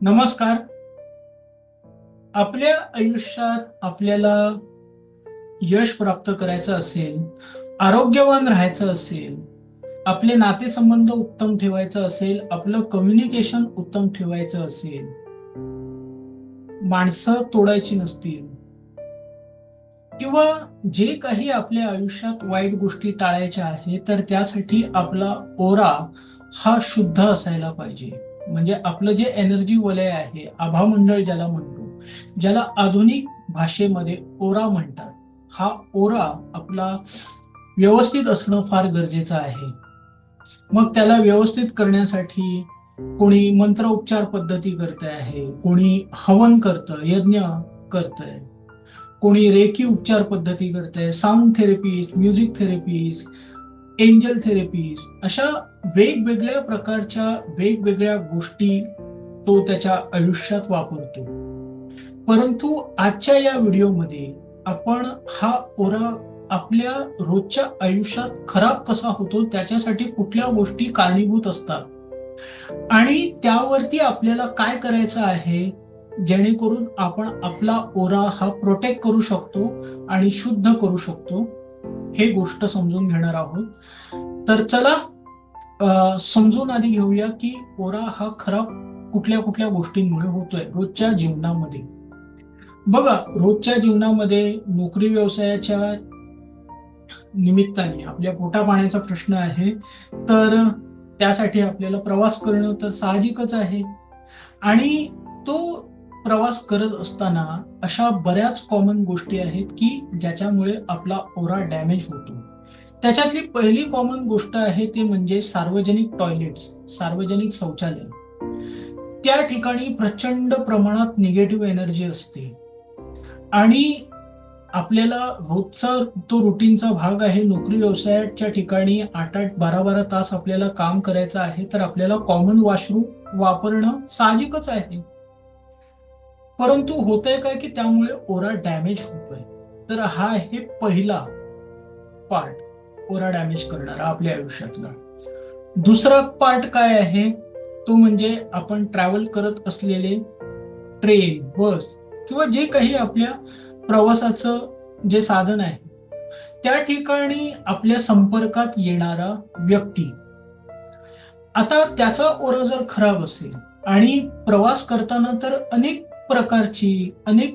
नमस्कार. आपल्या आयुष्यात आपल्याला यश प्राप्त करायचं असेल आरोग्यवान राहायचं असेल आपले नातेसंबंध उत्तम ठेवायचं असेल आपलं कम्युनिकेशन उत्तम ठेवायचं असेल माणसं तोडायची नसतील किंवा जे काही आपल्या आयुष्यात वाईट गोष्टी टाळायच्या आहेत तर त्यासाठी आपला ओरा हा शुद्ध असायला पाहिजे. म्हणजे आपलं जे एनर्जी वलय आहे आभामंडळ ज्याला म्हणतो ज्याला आधुनिक भाषेमध्ये ओरा म्हणतात हा ओरा आपला व्यवस्थित असणं फार गरजेचं आहे. मग त्याला व्यवस्थित करण्यासाठी कोणी मंत्र उपचार पद्धती करते आहे कोणी हवन करतं यज्ञ करतंय कोणी रेकी उपचार पद्धती करतंय sound therapies music therapies angel therapies अशा वेगवेगळ्या प्रकारच्या वेगवेगळ्या गोष्टी तो त्याच्या आयुष्यात वापरतो. परंतु आजच्या या व्हिडिओमध्ये आपण हा ओरा आपल्या रोजच्या आयुष्यात खराब कसा होतो त्याच्यासाठी कुठल्या गोष्टी कारणीभूत असतात? आणि त्यावरती आपल्याला काय करायचं आहे? जेणेकरून आपण आपला ओरा हा प्रोटेक्ट करू शकतो आणि शुद्ध करू शकतो. हे गोष्ट समजून घेणार आहोत. तर चला समजून आधी घेऊया की ओरा हा खराब कुठल्या कुठल्या गोष्टींमुळे होतोय रोजच्या जीवनामध्ये. बघा रोजच्या जीवनामध्ये नोकरी व्यवसायाच्या निमित्ताने आपल्या पोटा पाण्याचा प्रश्न आहे. तर त्यासाठी आपल्याला प्रवास करणं तर साहजिकच आहे. आणि तो प्रवास करत असताना अशा बऱ्याच कॉमन गोष्टी आहेत की ज्याच्यामुळे आपला ओरा डॅमेज होतो. त्याच्यातली पहिली कॉमन गोष्ट आहे ते म्हणजे सार्वजनिक टॉयलेट्स सार्वजनिक शौचालय. त्या ठिकाणी प्रचंड प्रमाणात निगेटिव्ह एनर्जी असते. आणि आपल्याला रोजचा तो रुटीनचा भाग आहे नोकरी व्यवसायाच्या ठिकाणी आठ आठ बारा बारा तास आपल्याला काम करायचं आहे तर आपल्याला कॉमन वॉशरूम वापरणं साहजिकच आहे. परंतु होतंय काय की त्यामुळे ओरा डॅमेज होतोय. तर हा हे पहिला पार्ट ओरा डॅमेज करणारा आपल्या आयुष्यातला. दुसरा पार्ट काय आहे? तो म्हणजे आपण ट्रॅव्हल करत असलेले ट्रेन बस किंवा जे काही आपल्या प्रवासाचं जे साधन आहे त्या ठिकाणी आपल्या संपर्कात येणारा व्यक्ती. आता त्याचा ओरा जर खराब असेल आणि प्रवास करताना तर अनेक प्रकारची अनेक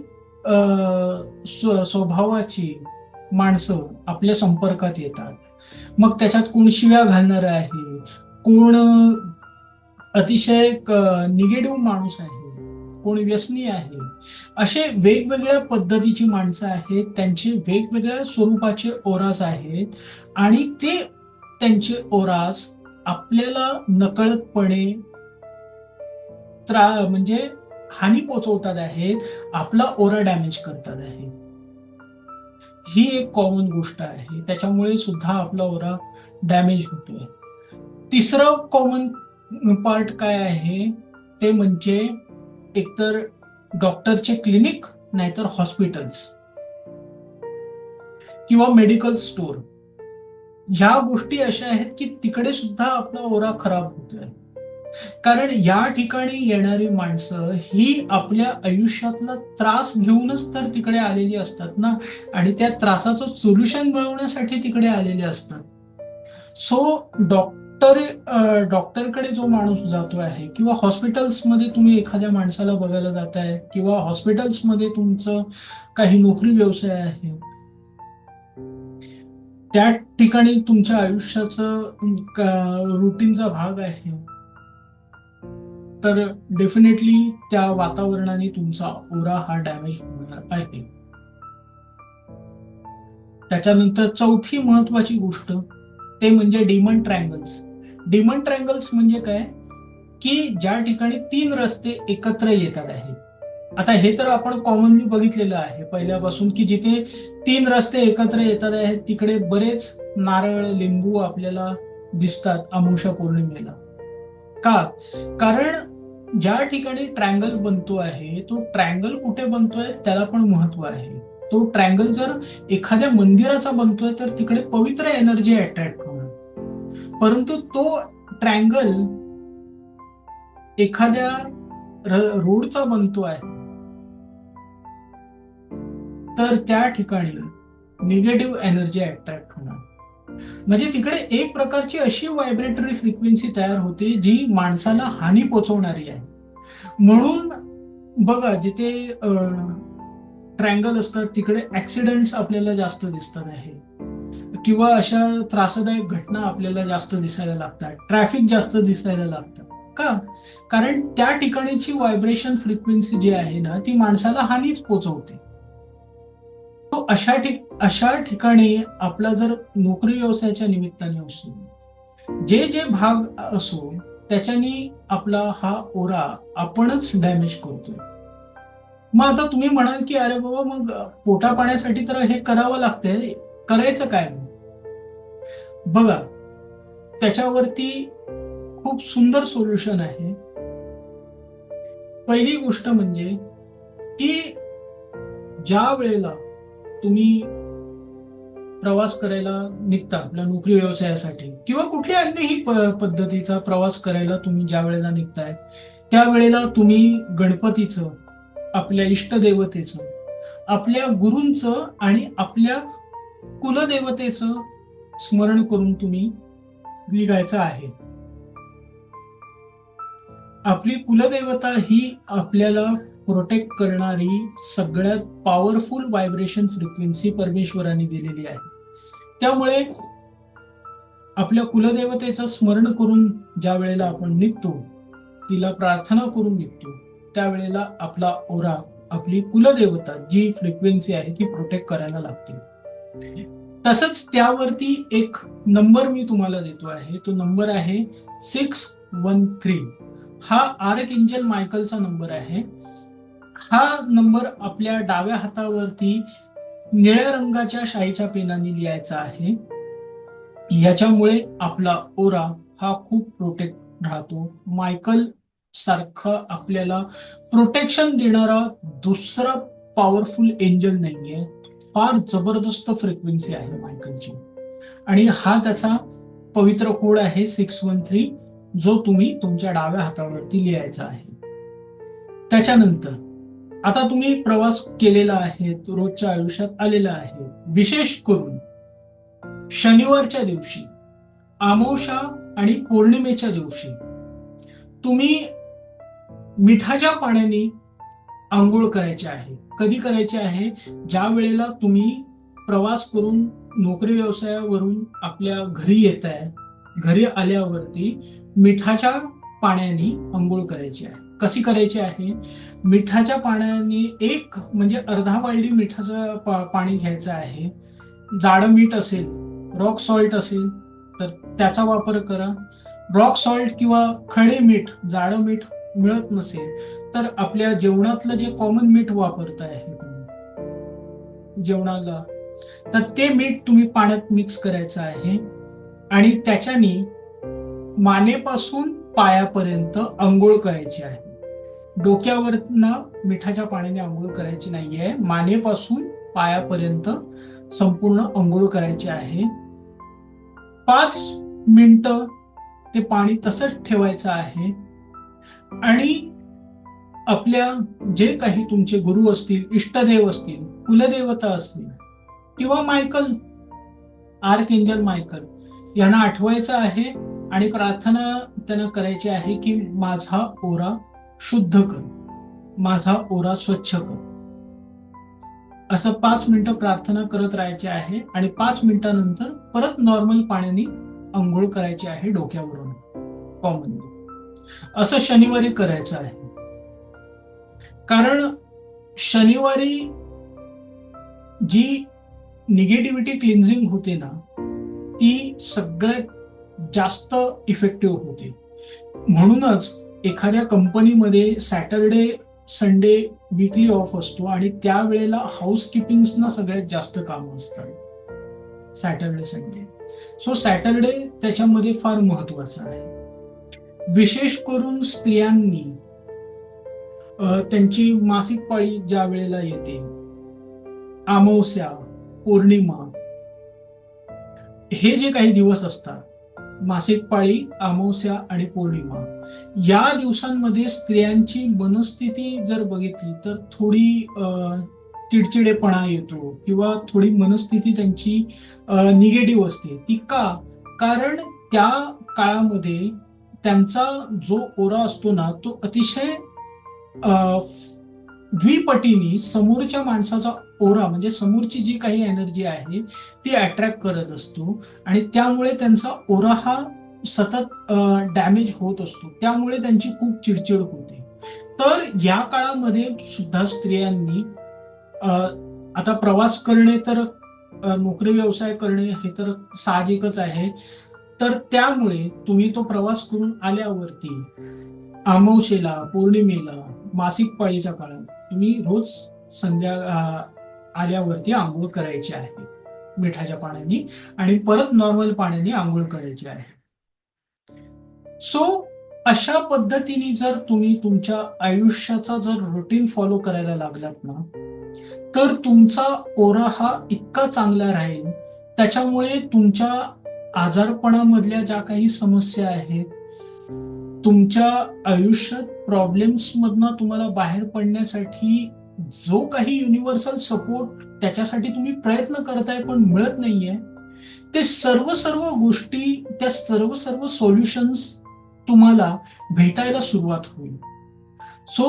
स्व- स्वभावाची माणसं आपल्या संपर्कात येतात. मग त्याच्यात कोण शिव्या घालणार आहे? कोण अतिशय निगेटिव्ह माणूस आहे? कोण व्यसनी आहे? असे वेगवेगळ्या पद्धतीची माणसं आहेत. त्यांचे वेगवेगळ्या स्वरूपाचे ओरास आहेत आणि ते त्यांचे ओरास आपल्याला नकळतपणे त्रा म्हणजे हानी पोचवतात आहेत आपला ओरा डॅमेज करतात आहे ही एक कॉमन गोष्ट आहे. त्याच्यामुळे सुद्धा आपला ओरा डॅमेज होतोय. तिसरं कॉमन पार्ट काय आहे? ते म्हणजे एकतर डॉक्टरचे क्लिनिक नाहीतर हॉस्पिटल्स किंवा मेडिकल स्टोर ह्या गोष्टी अशा आहेत की तिकडे सुद्धा आपला ओरा खराब होतोय. कारण या ठिकाणी येणारी माणसं ही आपल्या आयुष्यातला त्रास घेऊनच तर तिकडे आलेली असतात ना? आणि त्या त्रासाचं सोल्युशन मिळवण्यासाठी तिकडे आलेले असतात. सो डॉक्टर डॉक्टरकडे जो माणूस जातो आहे किंवा हॉस्पिटल्समध्ये तुम्ही एखाद्या माणसाला बघायला जाताय किंवा हॉस्पिटल्समध्ये तुमचं काही नोकरी व्यवसाय आहे. त्या ठिकाणी तुमच्या आयुष्याचं रुटीनचा भाग आहे. तर डेफिनेटली त्या वातावरणाने तुमचा ओरा हा डॅमेज होणार आहे. त्याच्यानंतर चौथी महत्वाची गोष्ट ते म्हणजे डिमन ट्रँगल्स डिमन ट्रँगल्स म्हणजे काय? की ज्या ठिकाणी तीन रस्ते एकत्र येतात आहेत. आता हे तर आपण कॉमनली बघितलेलं आहे. पहिल्यापासून की जिथे तीन रस्ते एकत्र येतात आहेत तिकडे बरेच नारळ लिंबू आपल्याला दिसतात अमुषा पौर्णिमेला. का? कारण ज्या ठिकाणी ट्रँगल बनतो आहे तो ट्रँगल कुठे बनतोय त्याला पण महत्त्व आहे. तो ट्रँगल जर एखाद्या मंदिराचा बनतोय तर तिकडे पवित्र एनर्जी अट्रॅक्ट होणार परंतु तो ट्रँगल एखाद्या रोडचा बनतो आहे तर त्या ठिकाणी निगेटिव्ह एनर्जी अट्रॅक्ट होणार. म्हणजे तिकडे एक प्रकारची अशी व्हायब्रेटरी फ्रिक्वेन्सी तयार होते जी माणसाला हानी पोचवणारी आहे. म्हणून बघा जिथे ट्रँगल असतात तिकडे ऍक्सिडेंट्स आपल्याला जास्त दिसतात आहे. किंवा अशा त्रासदायक घटना आपल्याला जास्त दिसायला लागतात. ट्रॅफिक जास्त दिसायला लागतं. का? कारण त्या ठिकाणीची व्हायब्रेशन फ्रिक्वेन्सी जी आहे ना ती माणसाला हानीच पोचवते. तो अशा ठिक अशा ठिकाणी आपला जर नोकरी व्यवसायाच्या निमित्ताने असो जे जे भाग असो त्याच्यानी आपला हा ओरा आपणच डॅमेज करतोय. मग आता तुम्ही म्हणाल की अरे बाबा मग पोटा पाण्यासाठी तर हे करावं लागतंय. करायचं काय बघा त्याच्यावरती खूप सुंदर सोल्युशन आहे. पहिली गोष्ट म्हणजे की ज्या वेळेला तुम्ही प्रवास करायला निघता आपल्या नोकरी व्यवसायासाठी किंवा कुठल्या अन्यही पद्धतीचा प्रवास करायला तुम्ही ज्या वेळेला निघताय त्यावेळेला तुम्ही गणपतीचं आपल्या इष्टदेवतेचं आपल्या गुरूंचं आणि आपल्या कुलदेवतेचं स्मरण करून तुम्ही निघायचं आहे. आपली कुलदेवता ही आपल्याला प्रोटेक्ट करणारी सगळ्यात पॉवरफुल व्हायब्रेशन फ्रिक्वेन्सी परमेश्वराने दिलेली आहे. त्यामुळे आपल्या कुलदेवतेचं स्मरण करून ज्या वेळेला आपण निघतो तिला प्रार्थना करून निघतो त्यावेळेला आपला ओरा आपली कुलदेवता जी फ्रिक्वेन्सी आहे ती प्रोटेक्ट करायला लागते. तसंच त्यावरती एक नंबर मी तुम्हाला देतो आहे तो नंबर आहे सिक्स वन थ्री हा आर्क एंजल मायकलचा नंबर आहे. हा नंबर आपल्या डाव्या हातावरती निळ्या रंगाच्या शाईच्या पेनाने लिहायचा आहे. याच्यामुळे आपला ओरा हा खूप प्रोटेक्ट राहतो. मायकल सारखं आपल्याला प्रोटेक्शन देणारा दुसरा पॉवरफुल एंजल नाहीये. फार जबरदस्त फ्रिक्वेन्सी आहे मायकलची. आणि हा त्याचा पवित्र कोड आहे सिक्स वन थ्री जो तुम्ही तुमच्या डाव्या हातावरती लिहायचा आहे. त्याच्यानंतर आता तुम्ही प्रवास केलेला आहे रोजच्या आयुष्यात आलेला आहे. विशेष करून शनिवारच्या दिवशी आमोशा आणि पौर्णिमेच्या दिवशी तुम्ही मिठाच्या पाण्याने आंघोळ करायचे आहे. कधी करायचे आहे? ज्या वेळेला तुम्ही प्रवास करून नोकरी व्यवसायावरून आपल्या घरी येत आहे घरी आल्यावरती मिठाच्या पाण्याने आंघोळ करायची आहे. कशी करायची आहे? मिठाच्या पाण्याने एक म्हणजे अर्धा वाळली मिठाचं पा- पाणी घ्यायचं आहे. जाडं मीठ असेल रॉक सॉल्ट असेल तर त्याचा वापर करा. रॉक सॉल्ट किंवा खडे मीठ जाडं मीठ मिळत नसेल तर आपल्या जेवणातलं जे कॉमन मीठ वापरत आहे जेवणाला तर ते मीठ तुम्ही पाण्यात मिक्स करायचं आहे. आणि त्याच्याने मानेपासून पायापर्यंत आंघोळ करायची आहे. डोक्यावरनं मिठाच्या पाण्याने आंघोळ करायची नाहीये. मानेपासून पायापर्यंत संपूर्ण आंघोळ करायची आहे. पाच मिनिट ते पाणी तसंच ठेवायचं आहे. आणि आपल्या जे काही तुमचे गुरु असतील इष्टदेव असतील कुलदेवता असतील किंवा मायकल आर्क एंजल मायकल यांना आठवायचं आहे आणि प्रार्थना त्यांना करायची आहे की माझा ओरा शुद्ध कर. माझा ओरा स्वच्छ कर. असं पाच मिनिटं प्रार्थना करत राहायचे आहे आणि पाच मिनिटानंतर परत नॉर्मल पाण्याने आंघोळ करायची आहे डोक्यावरून. कॉमनली असं शनिवारी करायचं आहे. कारण शनिवारी जी निगेटिव्हिटी क्लिन्झिंग होते ना ती सगळ्यात जास्त इफेक्टिव्ह होते. म्हणूनच एखाद्या कंपनीमध्ये सॅटरडे संडे विकली ऑफ असतो आणि त्यावेळेला हाऊस किपिंग्सना सगळ्यात जास्त काम असतात. Saturday Sunday. सो सॅटरडे त्याच्यामध्ये फार महत्त्वाचा आहे. विशेष करून स्त्रियांनी त्यांची मासिक पाळी ज्या वेळेला येते अमावस्या पौर्णिमा हे जे काही दिवस असतात मासिक पाळी अमावस्या आणि पौर्णिमा. या दिवसांमध्ये स्त्रियांची मनस्थिती जर बघितली तर थोडी चिडचिडेपणा येतो किंवा थोडी मनस्थिती त्यांची निगेटिव्ह असते. ती का? कारण त्या काळामध्ये त्यांचा जो ओरा असतो ना तो अतिशय द्विपटीने समोरच्या माणसाचा ओरा म्हणजे समोरची जी काही एनर्जी आहे ती अट्रॅक्ट करत असतो. आणि त्यामुळे त्यांचा ओरा हा सतत डॅमेज होत असतो. त्यामुळे त्यांची खूप चिडचिड होते. तर या काळामध्ये सुद्धा स्त्रियांनी आता प्रवास करणे तर नोकरी व्यवसाय करणे हे तर साहजिकच आहे. तर त्यामुळे तुम्ही तो प्रवास करून आल्यावरती अमावशेला पौर्णिमेला मासिक पाळीच्या काळात तुम्ही रोज संध्या आल्यावरती आंघोळ करायची आहे. मिठाच्या पाण्याने आणि परत नॉर्मल पाण्याने आंघोळ करायची आहे. सो अशा पद्धतीने जर तुम्ही तुमच्या आयुष्याचा जर रुटीन फॉलो करायला लागलात ना तर तुमचा ओरा हा इतका चांगला राहील. त्याच्यामुळे तुमच्या आजारपणामधल्या ज्या काही समस्या आहेत तुमच्या आयुष्यात प्रॉब्लेम्स मधनं तुम्हाला बाहेर पडण्यासाठी जो काही युनिव्हर्सल सपोर्ट त्याच्यासाठी तुम्ही प्रयत्न करताय पण मिळत नाहीये ते सर्व सर्व गोष्टी त्या सर्व सर्व सोल्युशन्स तुम्हाला भेटायला सुरुवात होईल. सो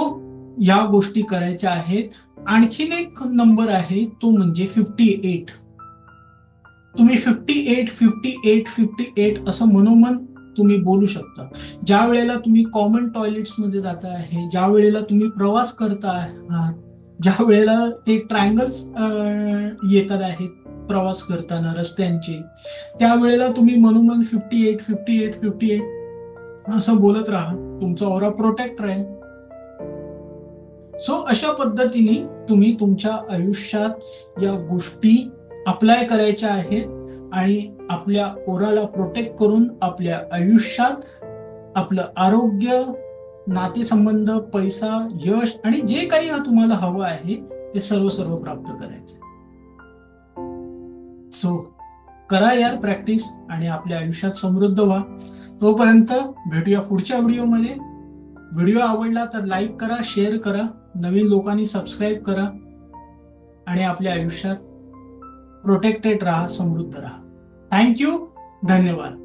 या गोष्टी करायच्या आहेत. आणखीन एक नंबर आहे तो म्हणजे फिफ्टी एट तुम्ही fifty eight fifty eight fifty eight असं मनोमन तुम्ही बोलू शकता. ज्या वेळेला तुम्ही कॉमन टॉयलेट्समध्ये जाता आहे ज्या वेळेला तुम्ही प्रवास करता आहात ज्या वेळेला ते ट्रायंगल्स येतात आहेत प्रवास करताना रस्त्यांचे त्यावेळेला तुम्ही मनोमन fifty eight fifty eight fifty eight असं बोलत राहा. तुमचा ओरा प्रोटेक्ट राहील. सो अशा पद्धतीने तुम्ही तुमच्या आयुष्यात या गोष्टी अप्लाय करायच्या आहेत आणि आपल्या ओराला प्रोटेक्ट करून आपल्या आयुष्यात आपलं आरोग्य नातेसंबंध पैसा यश आणि जे काही तुम्हाला हवं आहे ते सर्व सर्व प्राप्त करायचं सो करा यार प्रॅक्टिस आणि आपल्या आयुष्यात समृद्ध व्हा. तोपर्यंत भेटूया पुढच्या व्हिडिओमध्ये व्हिडिओ आवडला तर लाईक करा शेअर करा नवीन लोकांनी सबस्क्राईब करा आणि आपल्या आयुष्यात प्रोटेक्टेड राहा समृद्ध राहा. थँक्यू धन्यवाद.